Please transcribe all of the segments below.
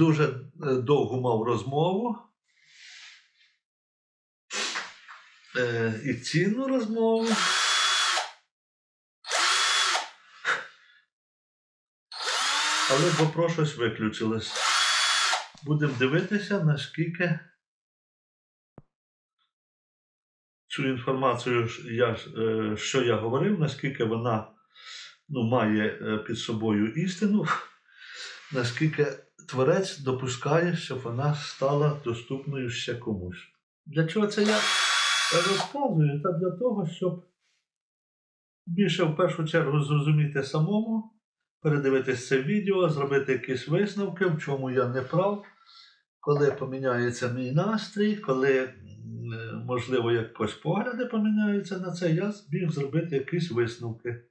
дуже е, довгу мав розмову. Е, і цінну розмову. Але бо щось виключилось. Будемо дивитися, наскільки цю інформацію, я, е, що я говорив, наскільки вона ну, має під собою істину, наскільки творець допускає, щоб вона стала доступною ще комусь. Для чого це я розказую? Та для того, щоб більше в першу чергу зрозуміти самому, передивитись це відео, зробити якісь висновки, в чому я не прав, коли поміняється мій настрій, коли, можливо, якось погляди поміняються на це, я зміг зробити якісь висновки.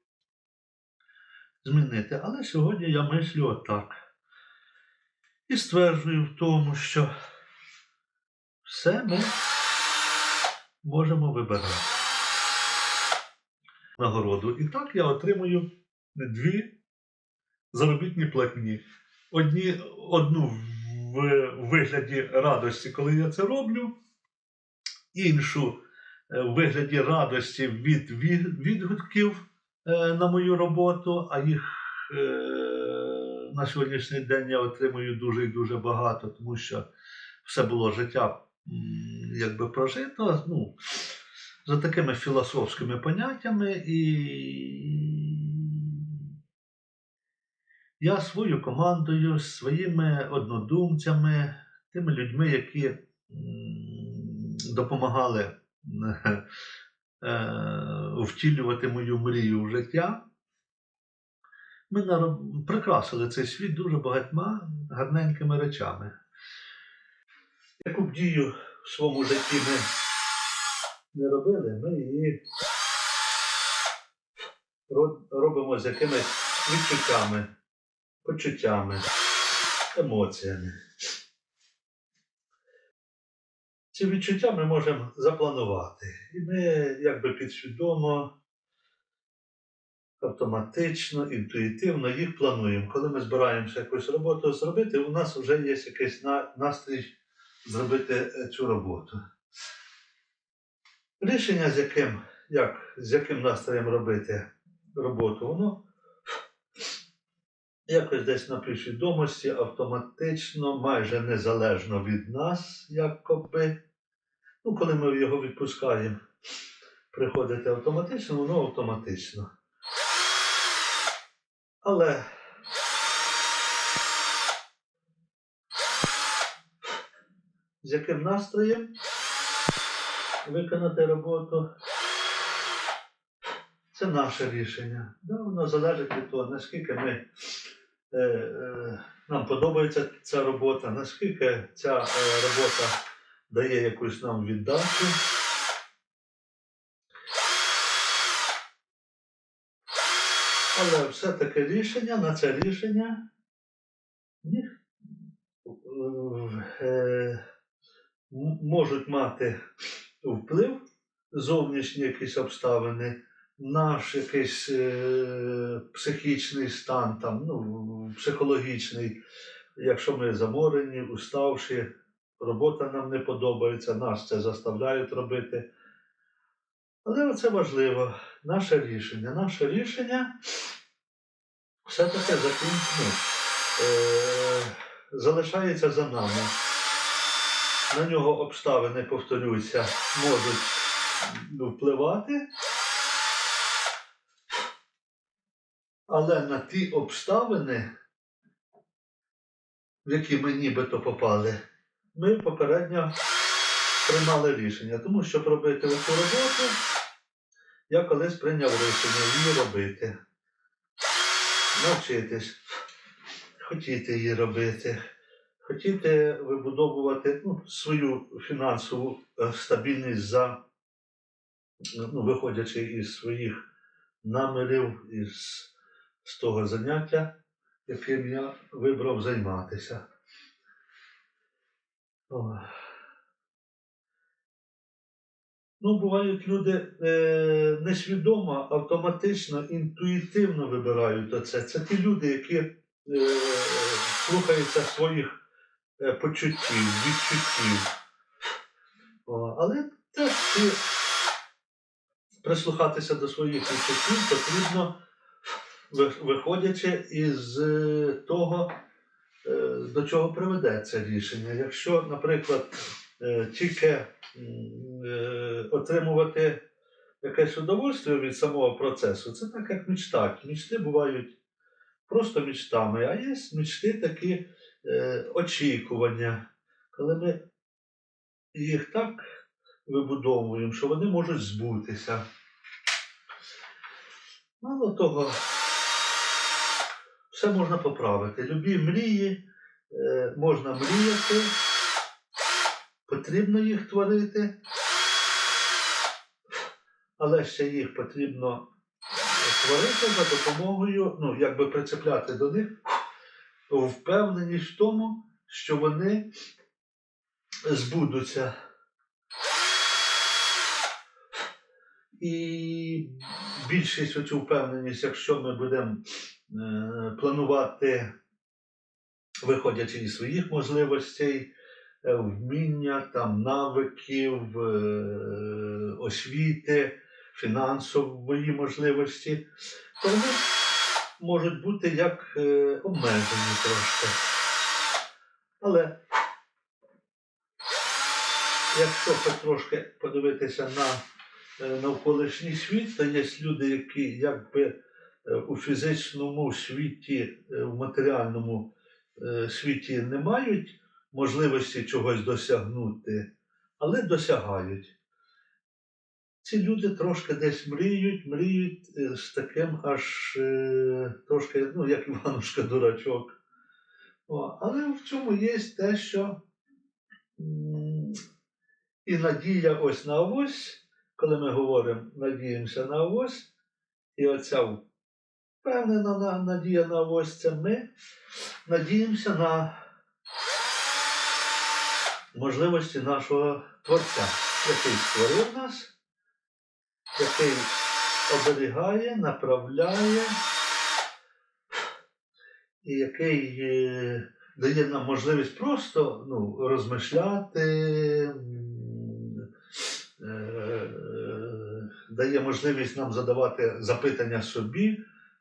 Змінити. Але сьогодні я мислю отак. І стверджую в тому, що все ми можемо вибирати нагороду. І так я отримую дві заробітні платні. Одні, одну в вигляді радості, коли я це роблю, іншу е, в вигляді радості від від- відгуків е, на мою роботу, а їх е, на сьогоднішній день я отримую дуже і дуже багато, тому що все було життя якби прожито. Ну, за такими філософськими поняттями, і я свою командою, своїми однодумцями, тими людьми, які допомагали е, втілювати мою мрію в життя, ми прикрасили цей світ дуже багатьма гарненькими речами. Яку б дію в своєму житті ми не робили, ми її робимо з якимись відчуттями, почуттями, емоціями. Ці відчуття ми можемо запланувати. І ми якби підсвідомо, автоматично, інтуїтивно їх плануємо. Коли ми збираємося якусь роботу зробити, у нас вже є якийсь настрій зробити е, цю роботу. Рішення, з яким, як, з яким настроєм робити роботу, воно якось десь на підсвідомості, автоматично, майже незалежно від нас, якоби. Ну, коли ми його відпускаємо, приходить автоматично, воно автоматично. Але з яким настроєм виконати роботу. Це наше рішення. Да, воно залежить від того, наскільки ми, е, е, нам подобається ця робота, наскільки ця е, робота дає якусь нам віддачу. Але все-таки рішення на це рішення. Ні, е, можуть мати вплив зовнішні якісь обставини, наш якийсь е, психічний стан, там, ну, психологічний, якщо ми заморені, уставші, робота нам не подобається, нас це заставляють робити. Але це важливо, наше рішення. Наше рішення все-таки закінчено, е, залишається за нами. На нього обставини, повторюся, можуть ну, впливати. Але на ті обставини, в які ми нібито попали, ми попередньо приймали рішення. Тому щоб робити цю роботу, я колись прийняв рішення її робити. Навчитись, хотіти її робити, хотіти вибудовувати ну, свою фінансову е, стабільність за, ну, виходячи із своїх намірів, із з того заняття, яким я вибрав займатися. О. Ну, бувають люди е, несвідомо, автоматично, інтуїтивно вибирають оце. Це ті люди, які е, слухаються своїх е, почуттів, відчуттів. О, але і прислухатися до своїх відчуттів потрібно, виходячи із е, того, е, до чого приведе це рішення. Якщо, наприклад, тільки е, отримувати якесь удовольствие від самого процесу, це так як мечтати. Мечти бувають просто мечтами, а є мечти такі е, очікування, коли ми їх так вибудовуємо, що вони можуть збутися. Мало того, все можна поправити. Любі мрії е, можна мріяти, потрібно їх творити, але ще їх потрібно творити за допомогою, ну, якби прицепляти до них впевненість в тому, що вони збудуться. І більшість оцю впевненість, якщо ми будемо е, планувати, виходячи із своїх можливостей, вміння, там, навиків, е, освіти, фінансової можливості, то вони можуть бути як е, обмежені трошки. Але якщо хоч трошки подивитися на е, навколишній світ, то є люди, які якби е, у фізичному світі, е, в матеріальному е, світі не мають можливості чогось досягнути, але досягають. Ці люди трошки десь мріють, мріють е, з таким аж е, трошки, ну, як Іванушка дурачок. Але в цьому є те, що і надія ось на ось, коли ми говоримо надіємося на ось, і оця впевнена надія на ось це ми надіємося на можливості нашого Творця, який створив нас, який оберігає, направляє, і який е, дає нам можливість просто ну, розмишляти, е, дає можливість нам задавати запитання собі,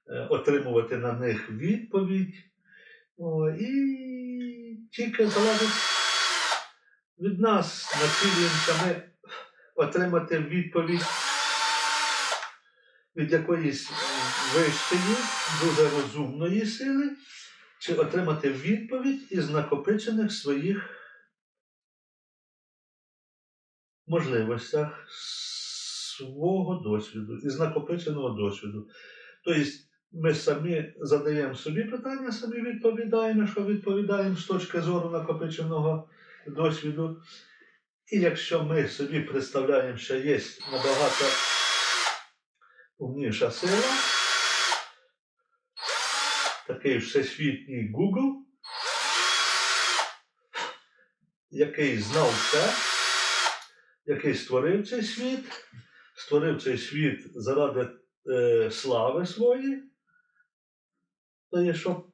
е, отримувати на них відповідь. І тільки залежить від нас, націлюємося ми отримати відповідь від якоїсь вищої, дуже розумної сили, чи отримати відповідь із накопичених своїх можливостях, свого досвіду, із накопиченого досвіду. Тобто ми самі задаємо собі питання, самі відповідаємо, що відповідаємо з точки зору накопиченого досвіду. І якщо ми собі представляємо, що є набагато умніша сила, такий всесвітній Google, який знав все, який створив цей світ, створив цей світ заради е, слави своєї, то є, щоб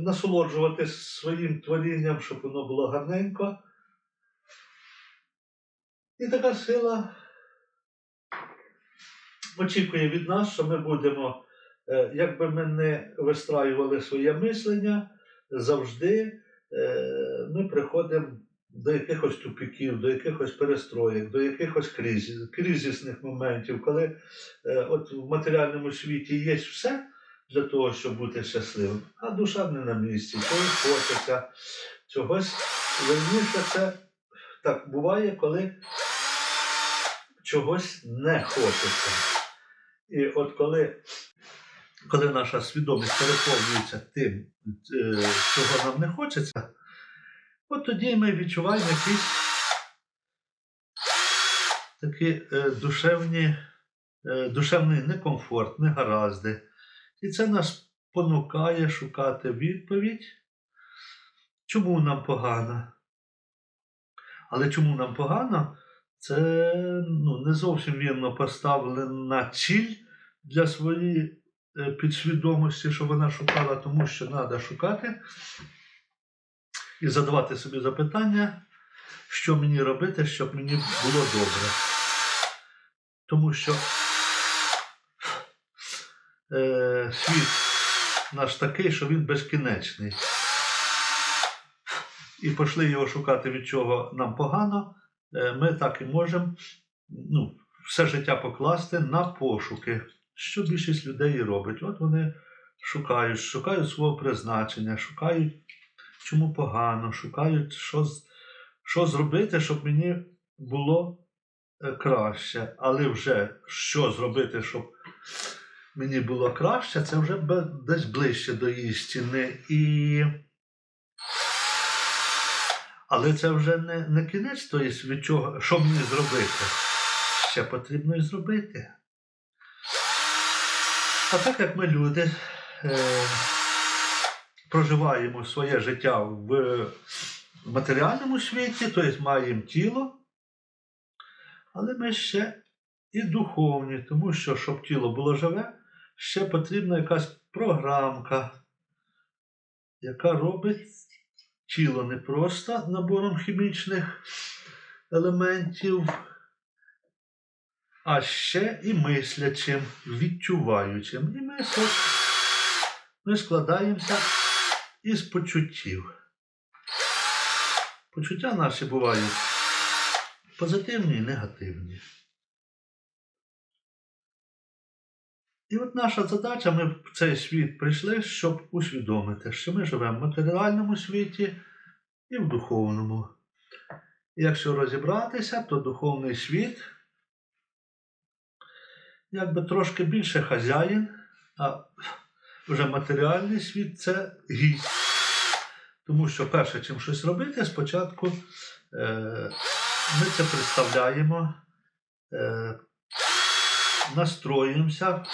насолоджуватись своїм творінням, щоб воно було гарненько. І така сила очікує від нас, що ми будемо, е, як би ми не вистраювали своє мислення, завжди е, ми приходимо до якихось тупіків, до якихось перестроєк, до якихось кризис, кризисних моментів, коли е, от в матеріальному світі є все для того, щоб бути щасливим, а душа не на місці, чогось хочеться, чогось верніше це так буває, коли чогось не хочеться. І от коли, коли наша свідомість переповнюється тим, е, чого нам не хочеться, от тоді ми відчуваємо якісь такі е, душевні, е, душевний некомфорт, негаразди. І це нас понукає шукати відповідь, чому нам погано. Але чому нам погано? Це ну, не зовсім вірно поставлена ціль для своєї е, підсвідомості, що вона шукала, тому що треба шукати і задавати собі запитання, що мені робити, щоб мені було добре. Тому що е, світ наш такий, що він безкінечний. І пішли його шукати, від чого нам погано. Е, ми так і можемо ну, все життя покласти на пошуки, що більшість людей і робить. От вони шукають, шукають свого призначення, шукають, чому погано, шукають, що, що зробити, щоб мені було е, краще. Але вже що зробити, щоб мені було краще, це вже десь ближче до істини. І... Але це вже не, не кінець, тобто від чого, що мені зробити. Ще потрібно і зробити. А так як ми люди е, проживаємо своє життя в матеріальному світі, тобто маємо тіло, але ми ще і духовні, тому що, щоб тіло було живе, ще потрібна якась програмка, яка робить тіло не просто набором хімічних елементів, а ще і мислячим, відчуваючим. І ми, ми складаємося із почуттів. Почуття наші бувають позитивні і негативні. І от наша задача, ми в цей світ прийшли, щоб усвідомити, що ми живемо в матеріальному світі і в духовному. Якщо розібратися, то духовний світ якби трошки більше хазяїн, а вже матеріальний світ це гість. Тому що перше, чим щось робити, спочатку е, ми це представляємо, е, настроїмося.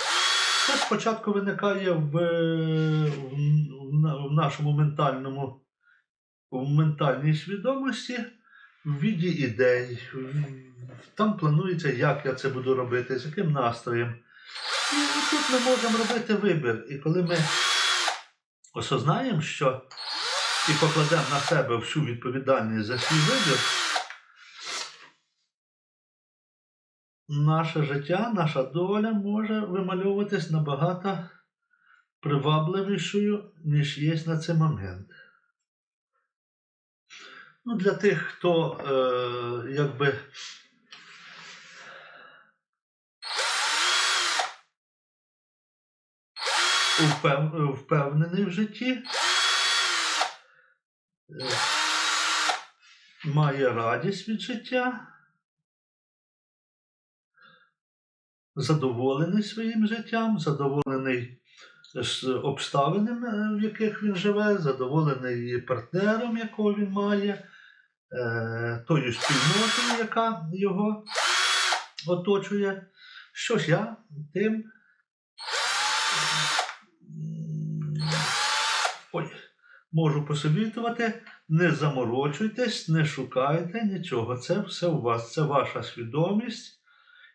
Це спочатку виникає в, в, на- в нашому ментальному, в ментальній свідомості в віді ідей. Там планується, як я це буду робити, з яким настроєм. І тут ми можемо робити вибір. І коли ми осознаємо, що і покладемо на себе всю відповідальність за свій вибір, наше життя, наша доля може вимальовуватись набагато привабливішою, ніж є на цей момент. Ну, для тих, хто е, якби впев- впевнений в житті, е, має радість від життя, задоволений своїм життям, задоволений обставинами, в яких він живе, задоволений партнером, якого він має, е, тою спільнотою, яка його оточує. Що ж я тим. Ой, можу посовітувати, не заморочуйтесь, не шукайте нічого. Це все у вас, це ваша свідомість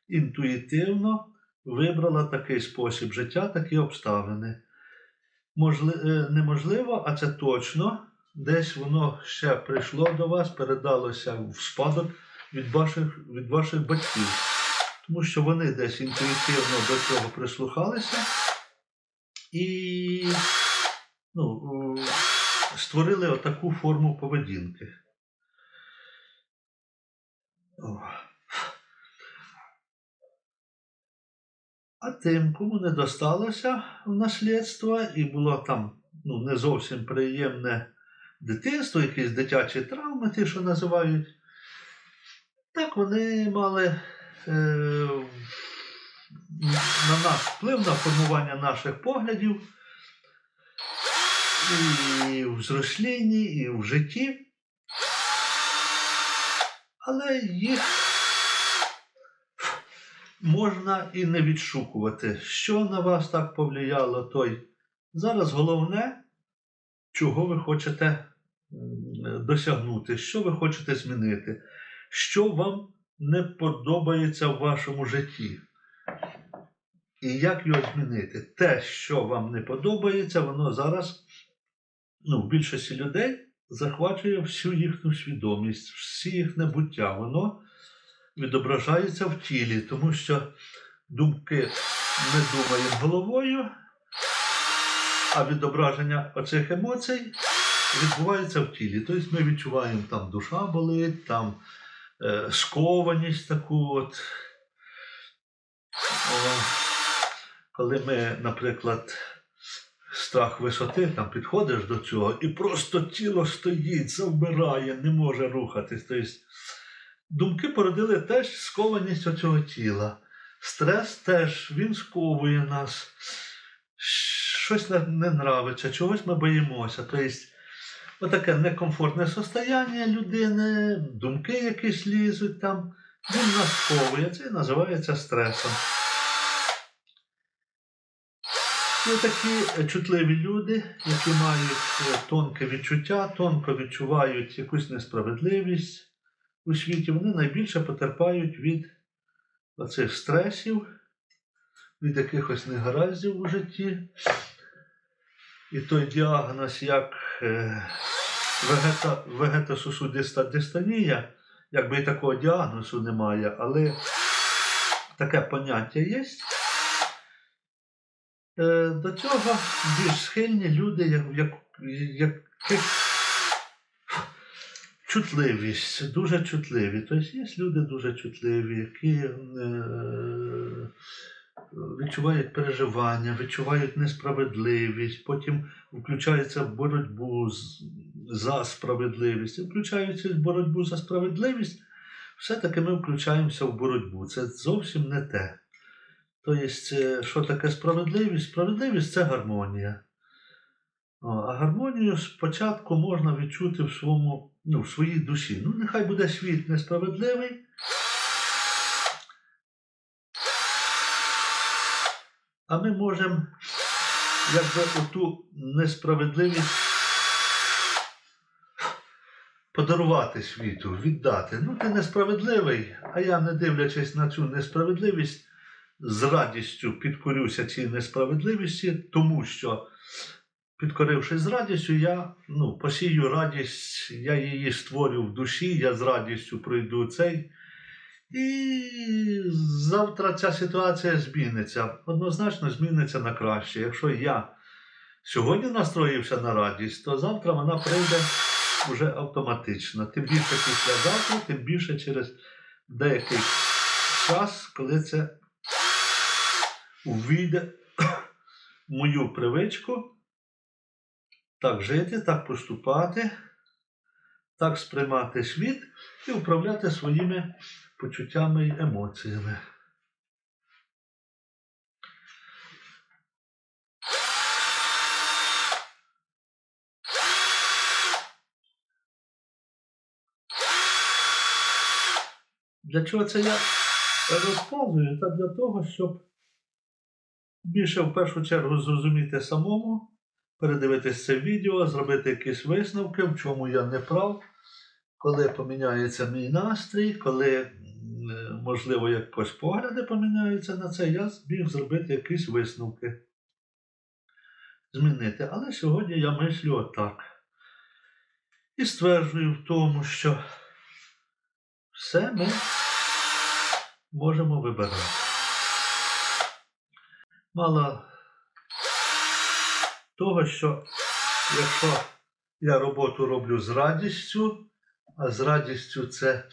інтуїтивно вибрала такий спосіб життя, такі обставини. Можли, е, неможливо, а це точно. Десь воно ще прийшло до вас, передалося в спадок від ваших, від ваших батьків. Тому що вони десь інтуїтивно до цього прислухалися і ну, створили отаку форму поведінки. О. А тим, кому не досталося в наслідство і було там ну, не зовсім приємне дитинство, якісь дитячі травми, ті, що називають, так вони мали е, на нас вплив на формування наших поглядів і в зрослінні, і в житті. Але їх можна і не відшукувати, що на вас так повлияло, той. Зараз головне, чого ви хочете досягнути, що ви хочете змінити, що вам не подобається в вашому житті. І як його змінити? Те, що вам не подобається, воно зараз ну, в більшості людей захвачує всю їхню свідомість, всі їхнє буття. Воно відображається в тілі, тому що думки ми думаємо головою, а відображення оцих емоцій відбувається в тілі. Тобто ми відчуваємо, там душа болить, там е, скованість таку от. О, коли ми, наприклад, страх висоти, там підходиш до цього, і просто тіло стоїть, завмирає, не може рухатись. Тобто, думки породили теж скованість оцього тіла. Стрес теж він сковує нас. Щось не нравиться, чогось ми боїмося. Тобто, отаке некомфортне состояння людини, думки якісь лізуть там, він нас сковує. Це і називається стресом. І такі чутливі люди, які мають е, тонке відчуття, тонко відчувають якусь несправедливість у світі, вони найбільше потерпають від оцих стресів, від якихось негараздів у житті. І той діагноз, як е, вегета, вегетосусудиста дистонія, якби і такого діагнозу немає, але таке поняття є. Е, До цього більш схильні люди, як, як, яких чутливість, дуже чутливі. Тобто є люди дуже чутливі, які е, відчувають переживання, відчувають несправедливість, потім включаються в боротьбу за справедливість. І включаючи в боротьбу за справедливість, все-таки ми включаємося в боротьбу. Це зовсім не те. Тобто, е, що таке справедливість? Справедливість це гармонія. А гармонію спочатку можна відчути в, своєму, ну, в своїй душі. Ну, нехай буде світ несправедливий. А ми можемо якби оту несправедливість подарувати світу, віддати. Ну, ти несправедливий, а я, не дивлячись на цю несправедливість, з радістю підкорюся цій несправедливості, тому що, підкорившись з радістю, я ну, посію радість, я її створю в душі, я з радістю пройду цей. І завтра ця ситуація зміниться. Однозначно зміниться на краще. Якщо я сьогодні настроївся на радість, то завтра вона прийде вже автоматично. Тим більше після завтра, тим більше через деякий час, коли це увійде в мою привичку так жити, так поступати, так сприймати світ і управляти своїми почуттями і емоціями. Для чого це я розказую? Та для того, щоб більше в першу чергу зрозуміти самому, передивитись це відео, зробити якісь висновки, в чому я не прав, коли поміняється мій настрій, коли, е, можливо, якось погляди поміняються на це, я зміг зробити якісь висновки. Змінити. Але сьогодні я мислю отак. І стверджую в тому, що все ми можемо вибирати. Мало того, що якщо я роботу роблю з радістю, а з радістю це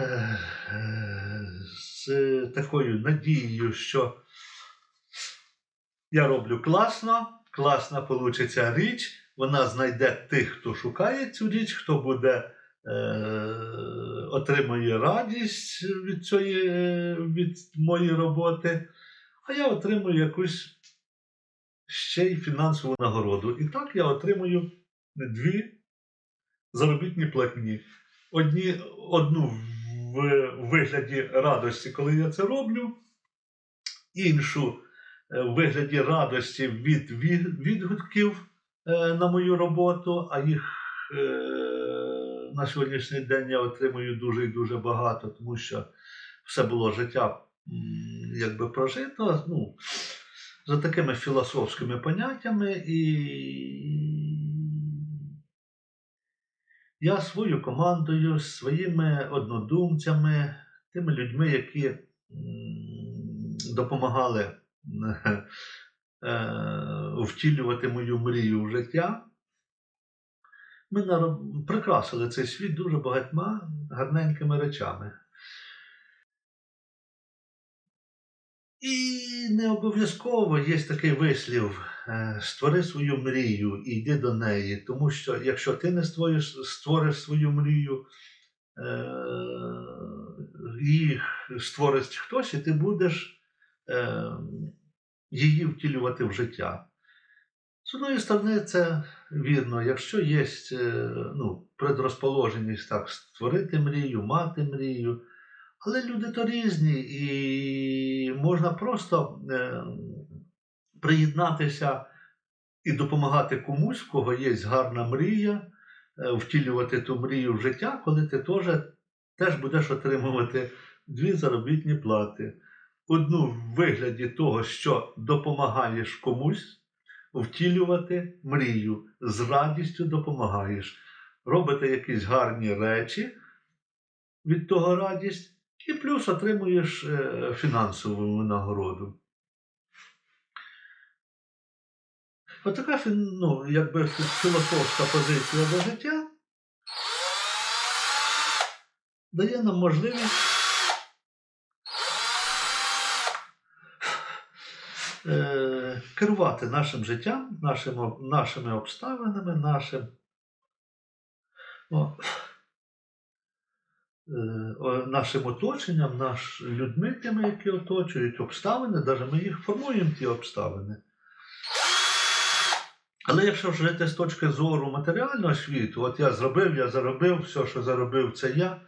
е, е, з такою надією, що я роблю класно, класна получиться річ, вона знайде тих, хто шукає цю річ, хто буде е, отримує радість від цієї від моєї роботи, а я отримую якусь ще й фінансову нагороду. І так я отримую дві заробітні платні. Одні, одну в вигляді радості, коли я це роблю, іншу е, в вигляді радості від від- відгуків е, на мою роботу, а їх е, на сьогоднішній день я отримую дуже і дуже багато, тому що все було життя якби прожито. Ну, за такими філософськими поняттями, і Я своєю командою, своїми однодумцями, тими людьми, які допомагали е, втілювати мою мрію в життя, ми прикрасили цей світ дуже багатьма гарненькими речами. І не обов'язково є такий вислів: е, створи свою мрію і йди до неї. Тому що якщо ти не створиш, створиш свою мрію, е, її створить хтось, і ти будеш е, її втілювати в життя. З одної сторони, це вірно, якщо є ну, предрозположеність так, створити мрію, мати мрію, але люди то різні, і можна просто е, приєднатися і допомагати комусь, в кого є гарна мрія, е, втілювати ту мрію в життя, коли ти теж, теж будеш отримувати дві заробітні плати. Одну в вигляді того, що допомагаєш комусь втілювати мрію, з радістю допомагаєш. Робите якісь гарні речі, від того радість, і плюс отримуєш е, фінансову нагороду. Отака ну, якби філософська позиція до життя дає нам можливість е, керувати нашим життям, нашими, обставинами, нашим. О, нашим оточенням, наш, людьми тими, які оточують обставини, навіть ми їх формуємо ті обставини. Але якщо жити з точки зору матеріального світу, от я зробив, я заробив, все, що заробив, це я,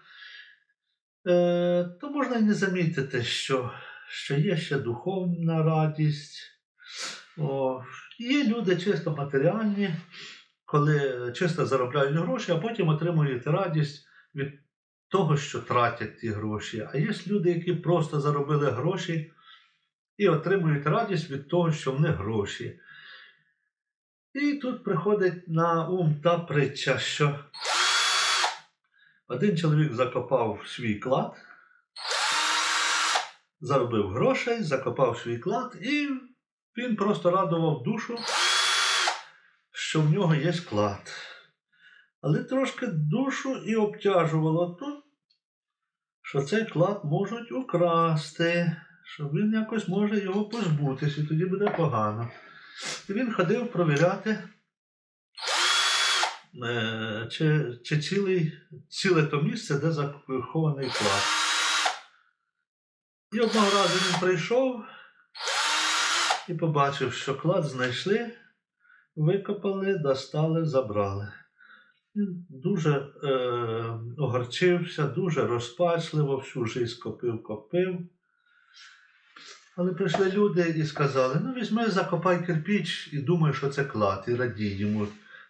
е, то можна і не замітити, що, що є ще духовна радість. О, є люди чисто матеріальні, коли чисто заробляють гроші, а потім отримують радість від того, що тратять ті гроші. А є люди, які просто заробили гроші і отримують радість від того, що в них гроші. І тут приходить на ум та притча, що один чоловік закопав свій клад, заробив грошей, закопав свій клад, і він просто радував душу, що в нього є клад. Але трошки душу і обтяжувало то, що цей клад можуть украсти, що він якось може його позбутися, і тоді буде погано. І він ходив провіряти, е, чи, чи цілий, ціле то місце, де захований клад. І одного разу він прийшов і побачив, що клад знайшли, викопали, достали, забрали. Він дуже е, огорчився, дуже розпачливо, всю жизнь копив, копив. Але прийшли люди і сказали: ну візьми, закопай кирпіч і думай, що це клад, і радій йому.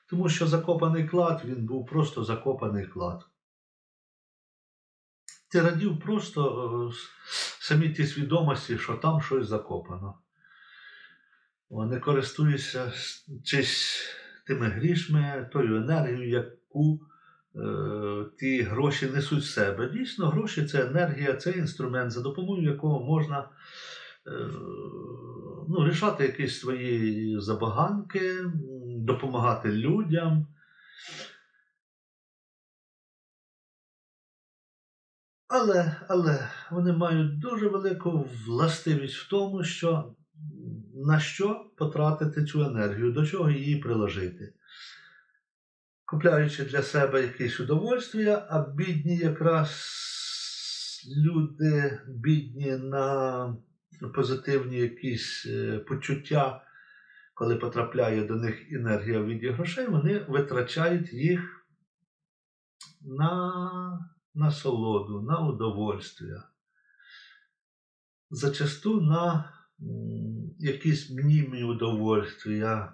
Тому що закопаний клад, він був просто закопаний клад. Ти радів просто е, самі ті свідомості, що там щось закопано. Не користуєшся с- чись тими грішми, тою енергією, яку е, ті гроші несуть в себе. Дійсно, гроші це енергія, це інструмент, за допомогою якого можна е, ну, рішати якісь свої забаганки, допомагати людям. Але, але вони мають дуже велику властивість в тому, що на що потратити цю енергію, до чого її приложити. Купляючи для себе якесь удовольствие, а бідні якраз люди, бідні на позитивні якісь е, почуття, коли потрапляє до них енергія в віді грошей, вони витрачають їх на насолоду, на удовольствие. Зачасту на якісь мнімі удовольствия.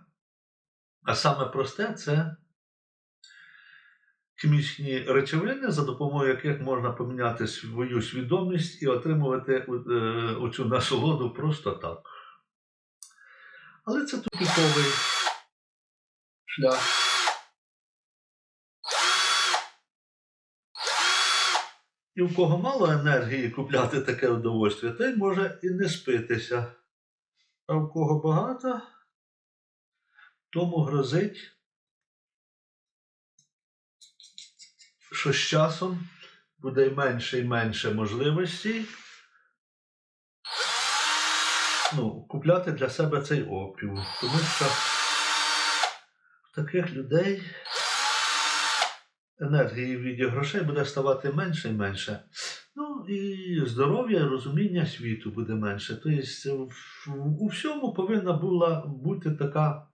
А саме просте це хімічні речовини, за допомогою яких можна поміняти свою свідомість і отримувати е, оцю насолоду просто так. Але це тупіковий шлях. І в кого мало енергії купляти таке удовольствие, той може і не спитися. А в кого багато, тому грозить, що з часом буде менше і менше можливостей ну, купляти для себе цей опіум. Тому що в таких людей енергії в віді грошей буде ставати менше і менше. Ну і здоров'я, розуміння світу буде менше. Тобто у всьому повинна була бути така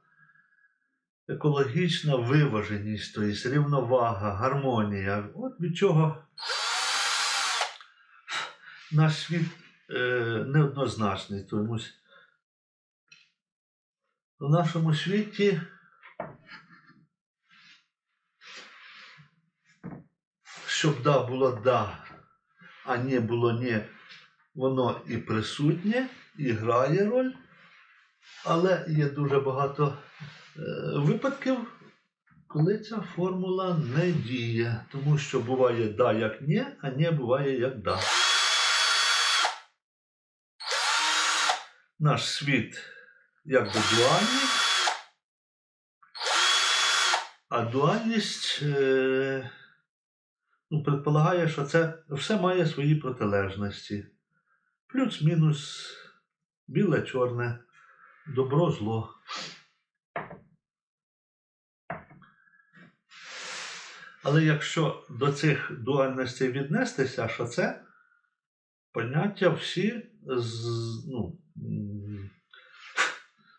екологічна виваженість, тобто рівновага, гармонія. От від чого наш світ е, неоднозначний. Тому в нашому світі щоб да було да, а не було ні, воно і присутнє, і грає роль, але є дуже багато е, випадків, коли ця формула не діє, тому що буває да як ні, а не буває як да. Наш світ якби дуальний, а дуальність е, ну, предполагає, що це все має свої протилежності. Плюс-мінус, біле, чорне, добро, зло. Але якщо до цих дуальностей віднестися, що це поняття всі з, ну,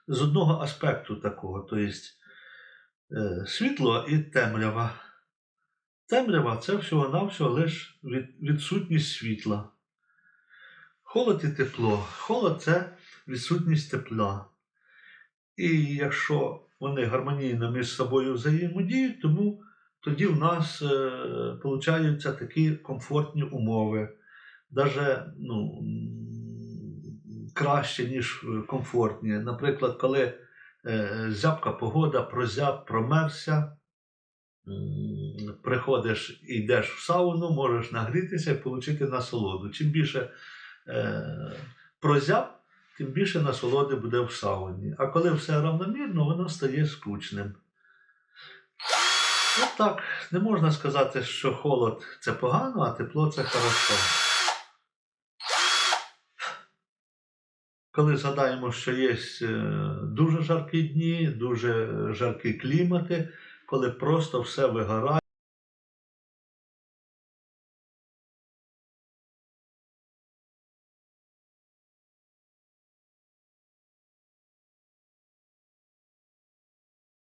з одного аспекту такого, тобто світло і темрява. Темрява це всього-навсього лише відсутність світла. Холод і тепло. Холод це відсутність тепла. І якщо вони гармонійно між собою взаємодіють, тому тоді в нас е, получаються такі комфортні умови. Даже ну, краще, ніж е, комфортні. Наприклад, коли е, зябка погода, прозяб, промерзся, м, приходиш і йдеш в сауну, можеш нагрітися і отримати насолоду. Чим більше е, прозяб, тим більше насолоди буде в сауні. А коли все равномірно, воно стає скучним. От так, не можна сказати, що холод це погано, а тепло це хорошо. Коли згадаємо, що є е, дуже жаркі дні, дуже жаркі клімати, коли просто все вигорає.